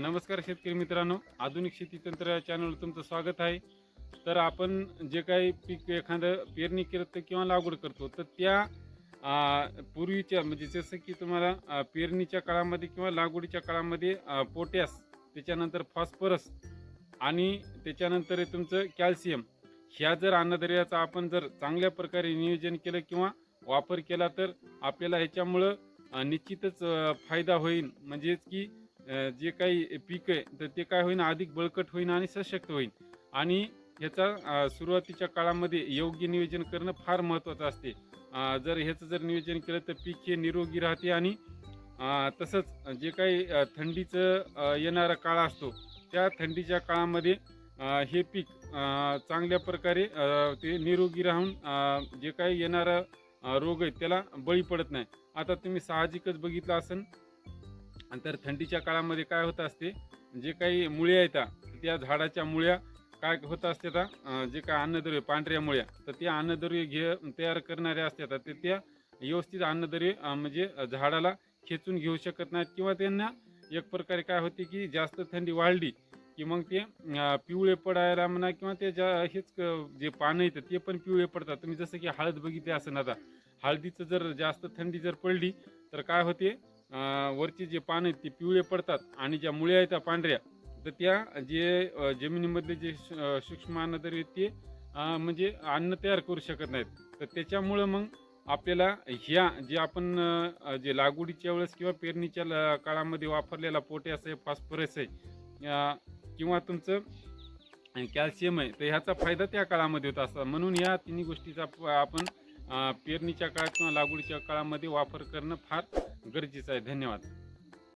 नमस्कार शेतकरी मित्रांनो. आधुनिक शेती तंत्र चॅनल चॅनलवर तुमचं स्वागत आहे. तर आपण जे काही पीक एखादं पेरणी करतो किंवा लागवड करतो तर त्या पूर्वीच्या म्हणजे जसं की तुम्हाला पेरणीच्या काळामध्ये किंवा लागवडीच्या काळामध्ये पोटॅस त्याच्यानंतर फॉस्फरस आणि त्याच्यानंतर तुमचं कॅल्शियम. ह्या जर अन्नद्रव्याचा आपण जर चांगल्या प्रकारे नियोजन केलं किंवा वापर केला तर आपल्याला ह्याच्यामुळं निश्चितच फायदा होईल म्हणजेच की जे काही पीक आहे तर ते काय होईल अधिक बळकट होईल आणि सशक्त होईल आणि ह्याचा सुरुवातीच्या काळामध्ये योग्य नियोजन करणं फार महत्त्वाचं असते. जर ह्याचं जर नियोजन केलं तर पीक हे निरोगी राहते आणि तसंच जे काही थंडीचं येणारा काळ असतो त्या थंडीच्या काळामध्ये हे पीक चांगल्या प्रकारे ते निरोगी राहून जे काही येणारं रोग आहेत त्याला बळी पडत नाही. आता तुम्ही साहजिकच बघितलं असेल तर थंडीच्या काळामध्ये काय होत असते जे काही मुळ्या येतात त्या झाडाच्या मुळ्या काय होत असते आता जे काय अन्नद्रव्य पांढऱ्या मुळ्या तर त्या अन्नद्रव्य घे तयार करणाऱ्या असतात तर त्या व्यवस्थित अन्नद्रव्य म्हणजे झाडाला खेचून घेऊ शकत नाहीत. किंवा त्यांना एक प्रकारे काय होते की जास्त थंडी वाढली की मग ते पिवळे पडायला म्हणा किंवा ते ज्या हेच जे पानं येतं ते पण पिवळे पडतात. तुम्ही जसं की हळद बघितली असं आता हळदीचं जर जास्त थंडी जर पडली तर काय होते? वरची वरचे जे पानं आहेत ते पिवळे पडतात आणि ज्या मुळ्या आहेत त्या पांढऱ्या. तर त्या जे जमिनीमधले जे श- सूक्ष्म अन्नद्रव्य ते म्हणजे अन्न तयार करू शकत नाहीत. तर त्याच्यामुळं मग आपल्याला ह्या जे आपण जे लागवडीच्या वेळेस किंवा पेरणीच्या काळामध्ये वापरलेला पोटॅस आहे फॉस्फरस आहे किंवा तुमचं कॅल्शियम आहे तर ह्याचा फायदा त्या काळामध्ये होत असतात म्हणून या तिन्ही गोष्टीचा प- आपण पेरणीच्या काळात किंवा लागवडीच्या काळामध्ये वापर करणं फार गरजेचं आहे. धन्यवाद.